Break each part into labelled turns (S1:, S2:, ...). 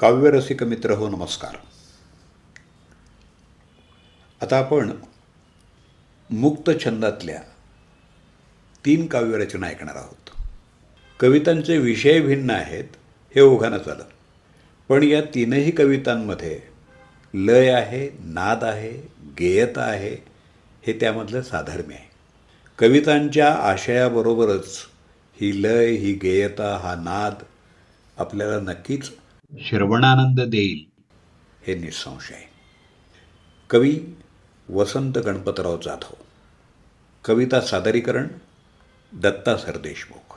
S1: काव्यरसिक मित्र हो नमस्कार. आता आपण मुक्त छंदातल्या तीन काव्यरचना ऐकणार आहोत. कवितांचे विषय भिन्न आहेत हे ओघानं झालं पण या तीनही कवितांमध्ये लय आहे नाद आहे गेयता आहे हे त्यामधलं साधर्म्य आहे. कवितांच्या आशयाबरोबरच ही लय ही गेयता हा नाद आपल्याला नक्कीच श्रवणानंद देईल. हे निसंशय. आहे कवी वसंत गणपतराव जाधव. कविता सादरीकरण दत्ता सरदेशमुख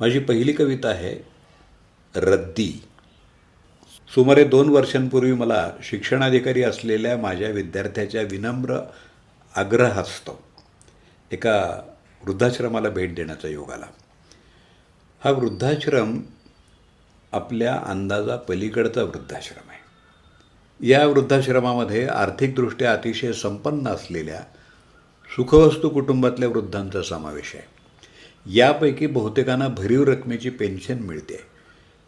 S1: माझी पहिली कविता आहे रद्दी. सुमारे दोन वर्षांपूर्वी मला शिक्षणाधिकारी असलेल्या माझ्या विद्यार्थ्याच्या विनम्र आग्रहास्तव. एका वृद्धाश्रमाला भेट देण्याचा योग आला. हा वृद्धाश्रम आपल्या अंदाजा पलीकडचा वृद्धाश्रम आहे. या वृद्धाश्रमामध्ये आर्थिकदृष्ट्या अतिशय संपन्न असलेल्या सुखवस्तू कुटुंबातल्या वृद्धांचा समावेश आहे. यापैकी बहुतेकांना भरीव रकमेची पेन्शन मिळते.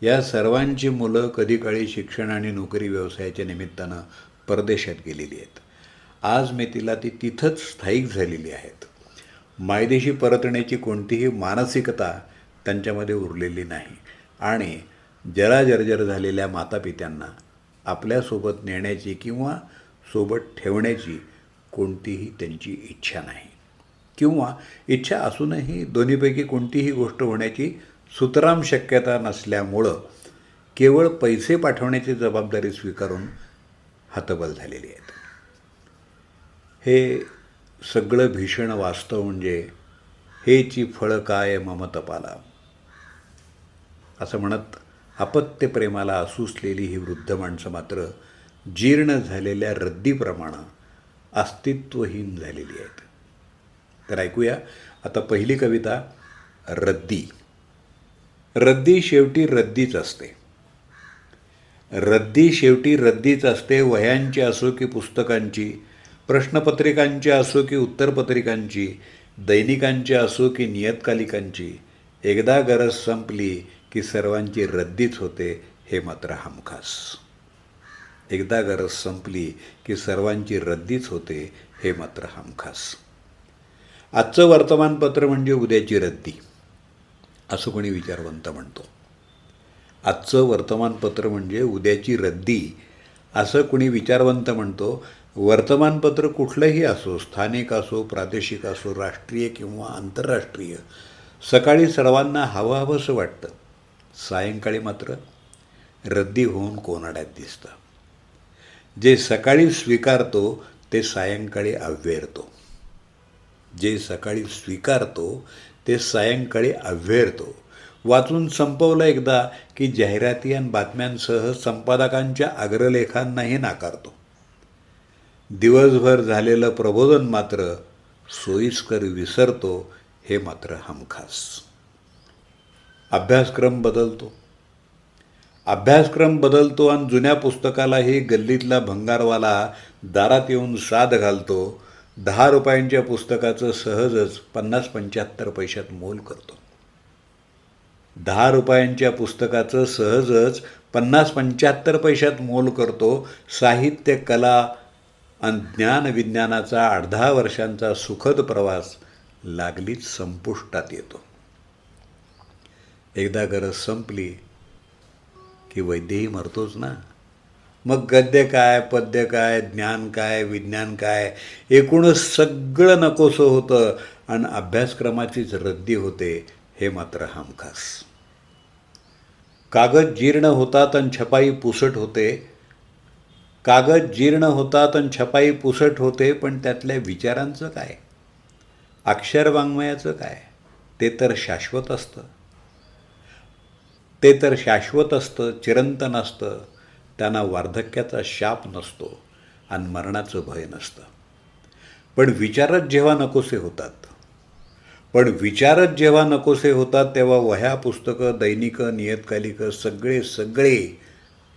S1: या सर्वांची मुलं कधीकाळी शिक्षण आणि नोकरी व्यवसायाच्या निमित्तानं परदेशात गेलेली आहेत. आज मी तिला ती तिथंच स्थायिक झालेली आहेत. मायदेशी परतण्याची कोणतीही मानसिकता त्यांच्यामध्ये उरलेली नाही. आणि जराजर्जर झालेल्या मातापित्यांना आपल्यासोबत नेण्याची किंवा सोबत ठेवण्याची कोणतीही त्यांची इच्छा नाही. किंवा इच्छा असूनही दोन्हीपैकी कोणतीही गोष्ट होण्याची सुतराम शक्यता नसल्यामुळं केवळ पैसे पाठवण्याची जबाबदारी स्वीकारून हतबल झालेली आहेत. हे सगळं भीषण वास्तव म्हणजे हेची फळं काय ममतपाला असं म्हणत अपत्य प्रेमाला असूसलेली ही वृद्ध माणसं मात्र जीर्ण झालेल्या रद्दीप्रमाणे अस्तित्वहीन झालेली आहेत. तर ऐकूया आता पहिली कविता रद्दी. रद्दी शेवटी रद्दीच असते. रद्दी शेवटी रद्दीच असते वह्यांची असो की पुस्तकांची. प्रश्नपत्रिकांची असो की उत्तरपत्रिकांची दैनिकांची असो की नियतकालिकांची एकदा गरज संपली की सर्वांची रद्दीच होते हे मात्र हमखास एकदा गरज संपली की सर्वांची रद्दीच होते हे मात्र हमखास आजचं वर्तमानपत्र म्हणजे उद्याची रद्दी असं कोणी विचारवंत म्हणतो. आजचं वर्तमानपत्र म्हणजे उद्याची रद्दी असं कुणी विचारवंत म्हणतो वर्तमानपत्र कुठलंही असो स्थानिक असो प्रादेशिक असो राष्ट्रीय किंवा आंतरराष्ट्रीय सकाळी सर्वांना हवं हवंसं वाटतं. सायंकाळी मात्र रद्दी होऊन कोनाड्यात दिसतं. जे सकाळी स्वीकारतो ते सायंकाळी अव्हेरतो. जे सकाळी स्वीकारतो ते सायंकाळी अव्हेरतो. वाचून संपवलं एकदा की जाहिराती आणि बातम्यांसह संपादकांच्या अग्रलेखांनाही नाकारतो. दिवसभर झालेलं प्रबोधन मात्र सोयीस्कर विसरतो हे मात्र हमखास. अभ्यासक्रम बदलतो. अभ्यासक्रम बदलतो आणि जुन्या पुस्तकालाही गल्लीतला भंगारवाला दारात येऊन साद घालतो. दहा रुपयांच्या पुस्तकाचं सहजच पन्नास पंच्याहत्तर पैशात मोल करतो. दहा रुपयांच्या पुस्तकाचं सहजच पन्नास पंच्याहत्तर पैशात मोल करतो. साहित्य कला आणि ज्ञान विज्ञानाचा वर्षांचा सुखद प्रवास लागलीच संपुष्टात येतो. एकदा गरज संपली की वैद्यही मरतोच ना. मग गद्य काय पद्य काय ज्ञान काय विज्ञान काय एकूणच सगळं नकोसं होतं आणि अभ्यासक्रमाचीच रद्दी होते हे मात्र हमखास. कागद जीर्ण होतात आणि छपाई पुसट होते कागद जीर्ण होतात आणि छपाई पुसट होते पण त्यातल्या विचारांचं काय? अक्षरवाङ्मयाचं काय? ते तर शाश्वत असतं. ते तर शाश्वत असतं चिरंतन असतं. त्यांना वार्धक्याचा शाप नसतो आणि मरणाचं भय नसतं. पण विचारच जेव्हा नकोसे होतात. पण विचारच जेव्हा नकोसे होतात तेव्हा वह्या पुस्तकं दैनिकं नियतकालिकं सगळे सगळे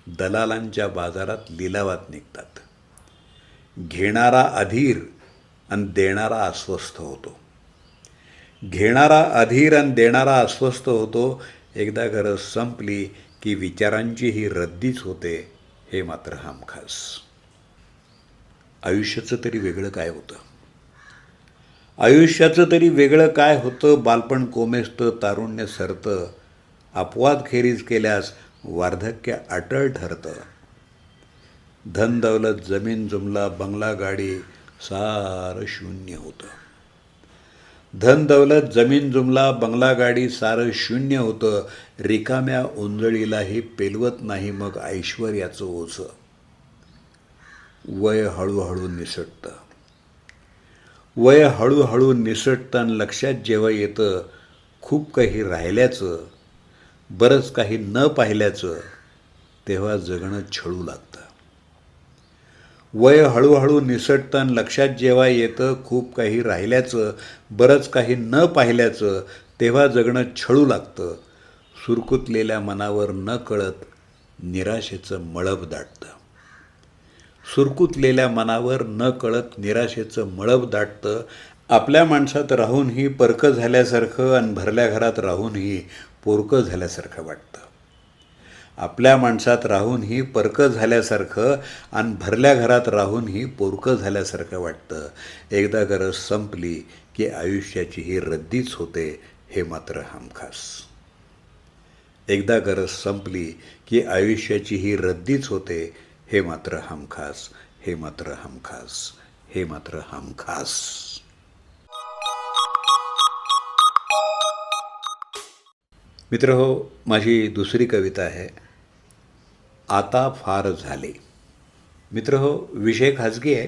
S1: दलालांच्या बाजारात लिलावात निघतात. घेणारा अधीर आणि देणारा अस्वस्थ होतो. घेणारा अधीर आणि देणारा अस्वस्थ होतो एकदा गरज संपली की विचारांची ही रद्दीच होते हे मात्र हमखास. आयुष्याचं तरी वेगळं काय होतं? आयुष्याचं तरी वेगळं काय होतं? बालपण कोमेजतं तारुण्य सरतं अपवाद खेरीज केल्यास वार्धक्य अटळ ठरतं. धन दौलत जमीन जुमला बंगला गाडी सारं शून्य होतं. धन दौलत जमीन जुमला बंगला गाडी सारं शून्य होतं. रिकाम्या उंजळीलाही पेलवत नाही मग ऐश्वर्याचं ओझं. वय हळूहळू निसटतं. वय हळूहळू निसटतं आणि लक्षात जेव्हा येतं खूप काही राहिल्याचं बरंच काही न पाहिल्याचं तेव्हा जगणं छळू लागतं. वय हळूहळू निसटतं आणि लक्षात जेव्हा येतं खूप काही राहिल्याचं बरंच काही न पाहिल्याचं तेव्हा जगणं छळू लागतं. सुरकुतलेल्या मनावर न कळत निराशेचं मळब दाटतं. सुरकुतलेल्या मनावर न कळत निराशेचं मळब दाटतं. आपल्या माणसात राहूनही परकं झाल्यासारखं आणि भरल्या घरात राहूनही पोरकं झाल्यासारखं वाटतं. आपल्या माणसात राहूनही परकं झाल्यासारखं आणि भरल्या घरात राहूनही पोरकं झाल्यासारखं वाटतं. एकदा गरज संपली की आयुष्याची ही रद्दीच होते हे मात्र हमखास. एकदा गरज संपली की आयुष्याची ही रद्दीच होते हे मात्र हमखास हे मात्र हमखास हे मात्र हमखास. मित्र हो माझी दुसरी कविता आहे आता फार झाले. मित्र हो विषय खाजगी आहे.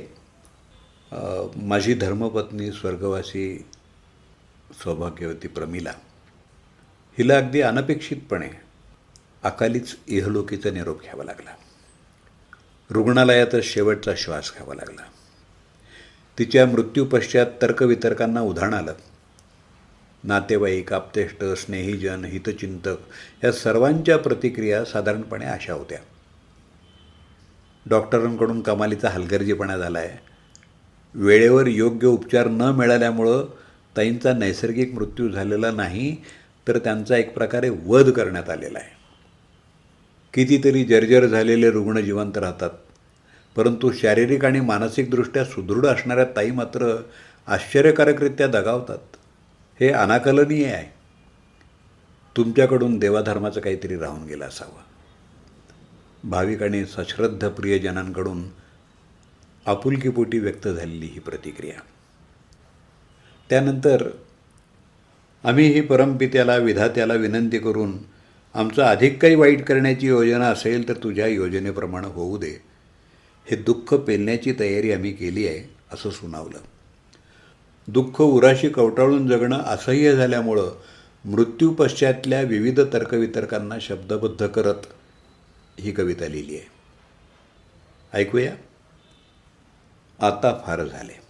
S1: माझी धर्मपत्नी स्वर्गवासी सौभाग्यवती प्रमिला. हिला अगदी अनपेक्षितपणे अकालीच इहलोकीचा निरोप घ्यावा लागला. रुग्णालयातच शेवटचा श्वास घ्यावा लागला. तिच्या मृत्यूपश्चात तर्कवितर्कांना उधाण आलं. नातेवाईक आप्तेष्ट स्नेहीजन हितचिंतक या सर्वांच्या प्रतिक्रिया साधारणपणे अशा होत्या. डॉक्टरांकडून कमालीचा हलगर्जीपणा झाला आहे वेळेवर योग्य उपचार न मिळाल्यामुळं ताईंचा नैसर्गिक मृत्यू झालेला नाही तर त्यांचा एक प्रकारे वध करण्यात आलेला आहे. कितीतरी जर्जर झालेले रुग्ण जिवंत राहतात परंतु शारीरिक आणि मानसिकदृष्ट्या सुदृढ असणाऱ्या ताई मात्र आश्चर्यकारकरित्या दगावतात. हे अनाकलनीय आहे. तुमच्याकडून देवाधर्माचं काहीतरी राहून गेलं असावं. भाविक आणि सश्रद्ध प्रियजनांकडून आपुलकीपोटी व्यक्त झालेली ही प्रतिक्रिया. त्यानंतर आम्ही ही परमपित्याला विधात्याला विनंती करून आमचं अधिक काही वाईट करण्याची योजना असेल तर तुझ्या योजनेप्रमाणे होऊ दे. हे दुःख पेलण्याची तयारी आम्ही केली आहे असं सुनावलं. दुःख उराशी कवटाळून जगणं असह्य झाल्यामुळं मृत्यूपश्चातल्या विविध तर्कवितर्कांना शब्दबद्ध करत ही कविता लिहिली आहे. ऐकूया? आता फार झाले.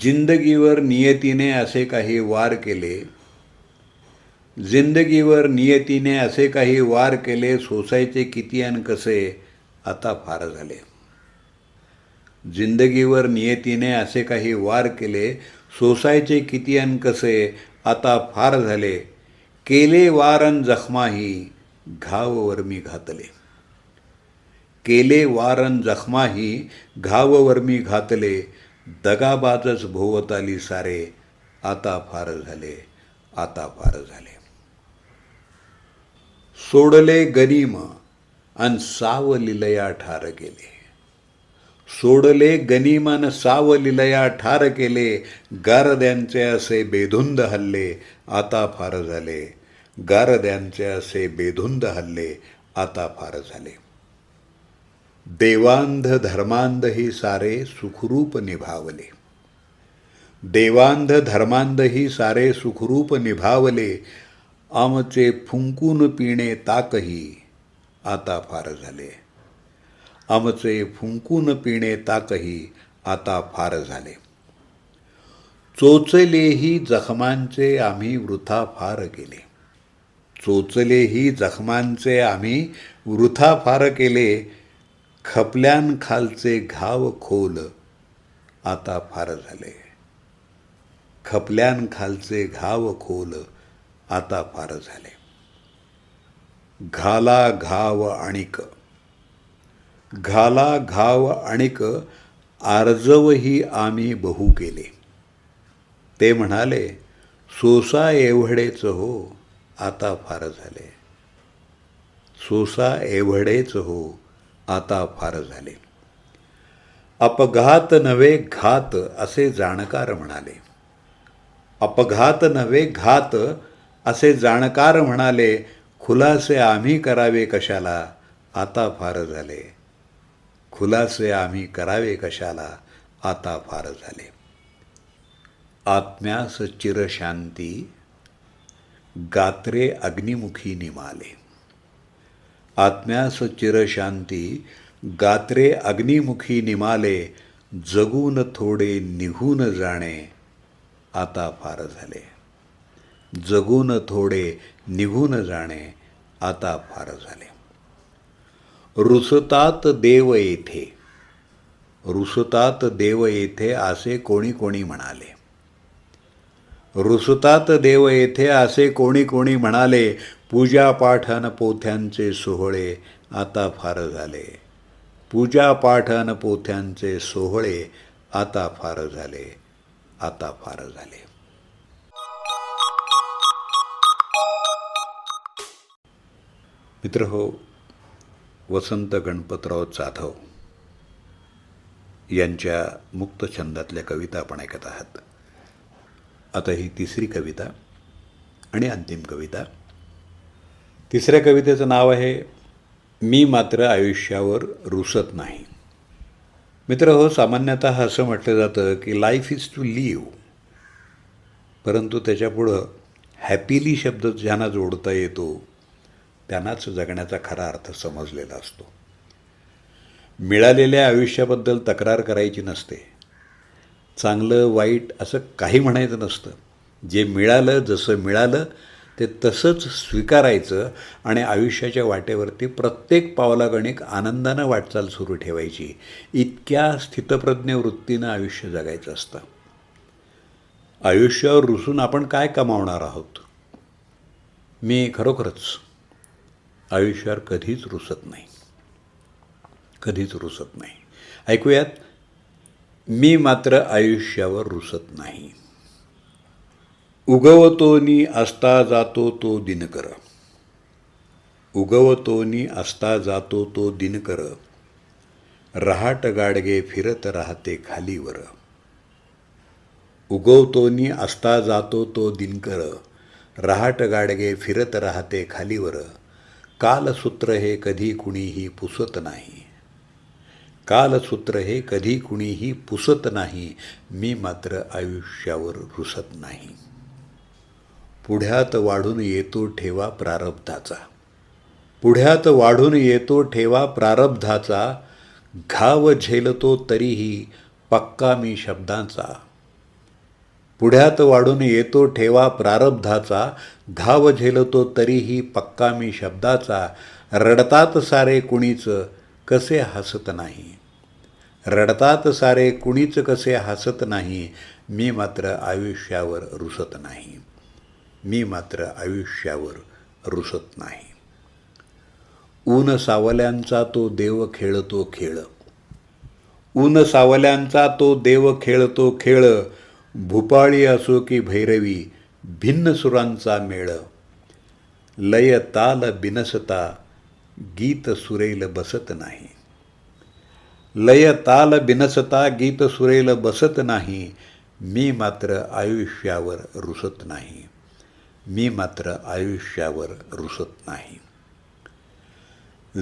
S1: जिंदगीवर नियतीने असे काही वार केले. जिंदगीवर नियतीने असे काही वार केले सोसायचे किती आणि कसे आता फार झाले. जिंदगीवर नियतीने असे काही वार केले सोसायचे किती अन कसे आता फार झाले. केले वारन जखमाही घाववर मी घातले. केले वारन जखमाही घाववर मी घातले. दगाबाजच भोवताली सारे आता फार झाले आता फार झाले. सोडले गनिम अन साव लिलया ठार गेले. सोडले गनिमन सावलिलया ठार केले गारद्यांचे असे बेधुंद हल्ले आता फार झाले. गारद्यांचे असे बेधुंद हल्ले आता फार झाले. देवांध धर्मांध ही सारे सुखरूप निभावले. देवांध धर्मांध ही सारे सुखरूप निभावले. आमचे फुंकून पिणे ताकही आता फार झाले. आमचे फुंकून पिणे ताकही आता फार झाले. चोचलेही जखमांचे आम्ही वृथा फार केले. चोचलेही जखमांचे आम्ही वृथा फार केले. खपल्यांखालचे घाव खोल आता फार झाले. खपल्यांखालचे घाव खोल आता फार झाले. घाला घाव आणिक घाला घाव आणिक आर्जवही आम्ही बहु केले. ते म्हणाले सोसा एवढेच हो आता फार झाले. सोसा एवढेच हो आता फार झाले. अपघात नव्हे घात असे जाणकार म्हणाले. अपघात नव्हे घात असे जाणकार म्हणाले खुलासे आम्ही करावे कशाला आता फार झाले. खुलासे आम्ही करावे कशाला? आता फार झाले. आत्म्यास चिरशांती गात्रे अग्निमुखी निमाले. आत्म्यास चिरशांती गात्रे अग्निमुखी निमाले जगून थोडे निघून जाणे आता फार झाले. जगून थोडे निघून जाणे आता फार झाले. रुसतात देव येथे. रुसतात देव येथे असे कोणी कोणी म्हणाले. रुसतात देव येथे असे कोणी कोणी म्हणाले पूजा पाठन पोथ्यांचे सोहळे आता फार झाले. पूजा पाठन पोथ्यांचे सोहळे आता फार झाले आता फार झाले. मित्र हो वसंत गणपतराव जाधव यांच्या मुक्त छंदातल्या कविता आपण ऐकत आहात. आता ही तिसरी कविता आणि अंतिम कविता. तिसऱ्या कवितेचं नाव आहे मी मात्र आयुष्यावर रुसत नाही. मित्र हो सामान्यतः असं म्हटलं जातं की लाईफ इज टू लिव परंतु त्याच्यापुढं हॅपीली शब्द ज्यांना जोडता येतो त्यांनाच जगण्याचा खरा अर्थ समजलेला असतो. मिळालेल्या आयुष्याबद्दल तक्रार करायची नसते. चांगलं वाईट असं काही म्हणायचं नसतं. जे मिळालं जसं मिळालं ते तसंच स्वीकारायचं आणि आयुष्याच्या वाटेवरती प्रत्येक पावलागणिक आनंदानं वाटचाल सुरू ठेवायची. इतक्या स्थितप्रज्ञ वृत्तीनं आयुष्य जगायचं असतं. आयुष्यावर रुसून आपण काय कमावणार आहोत? मी खरोखरच आयुष्यावर कधीच रुसत नाही. कधीच रुसत नाही. ऐकूयात मी मात्र आयुष्यावर रुसत नाही. उगवतोनी असता जातो तो दिनकर. उगवतोनी असता जातो तो दिनकर. रहाट गाडगे फिरत राहते खालीवर. उगवतोनी असता जातो तो दिनकर. रहाट गाडगे फिरत राहते खालीवर. कालसूत्र हे कधी कुणीही पुसत नाही. कालसूत्र हे कधी कुणीही पुसत नाही. मी मात्र आयुष्यावर रुसत नाही. पुढ्यात वाढून येतो ठेवा प्रारब्धाचा. पुढ्यात वाढून येतो ठेवा प्रारब्धाचा. घाव झेलतो तरीही पक्का मी शब्दांचा. पुढ्यात वाढून येतो ठेवा प्रारब्धाचा धाव झेलतो तरीही पक्का मी शब्दाचा रडतात सारे कुणीच कसे हसत नाही. रडतात सारे कुणीच कसे हसत नाही मी मात्र आयुष्यावर रुसत नाही. मी मात्र आयुष्यावर रुसत नाही. ऊन सावल्यांचा तो देव खेळतो खेळ. ऊन सावल्यांचा तो देव खेळतो खेळ. भूपाळी असो की भैरवी भिन्न सुरांचा मेळ. लय ताल बिनसता गीत सुरेल बसत नाही. लय ताल बिनसता गीत सुरेल बसत नाही. मी मात्र आयुष्यावर रुसत नाही. मी मात्र आयुष्यावर रुसत नाही.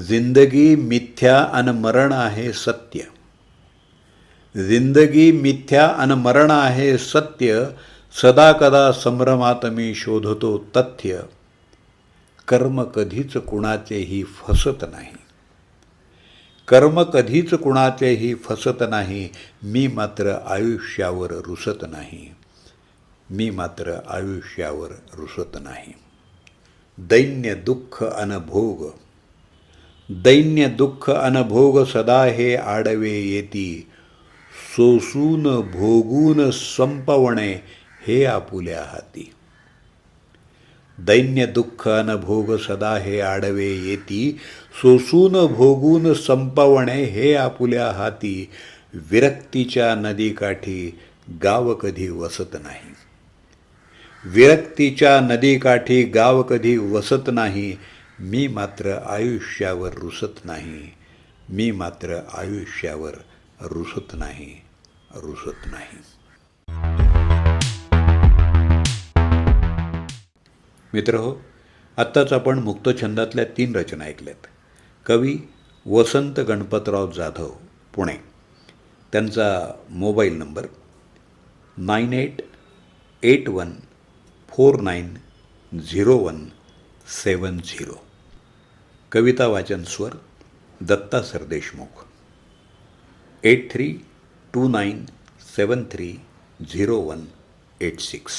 S1: जिंदगी मिथ्या अन मरण आहे सत्य. जिंदगी मिथ्या आणि मरण आहे सत्य सदा कदा संभ्रमात मी शोधतो तथ्य. कर्म कधीच कुणाचेही फसत नाही. कर्म कधीच कुणाचेही फसत नाही मी मात्र आयुष्यावर रुसत नाही. मी मात्र आयुष्यावर रुसत नाही. दैन्य दुःख अनभोग दैन्य दुःख अनभोग सदा हे आडवे येती. सोसून भोगून संपवणे हे आपुल्या हाती. दैन्य दुःख अनभोग सदा हे आडवे येती. सोसून भोगून संपवणे हे आपुल्या हाती. विरक्तीच्या नदीकाठी गाव कधी वसत नाही. विरक्तीच्या नदीकाठी गाव कधी वसत नाही. मी मात्र आयुष्यावर रुसत नाही. मी मात्र आयुष्यावर रुसत नाही. रुसत नाही. मित्र हो आत्ताच आपण मुक्तछंदातल्या तीन रचना ऐकल्यात. कवी वसंत गणपतराव जाधव पुणे. त्यांचा mobile number nine eight eight one four nine zero one seven zero. कविता वाचन स्वर Datta Sardeshmukh. Eight three two nine seven three zero one eight six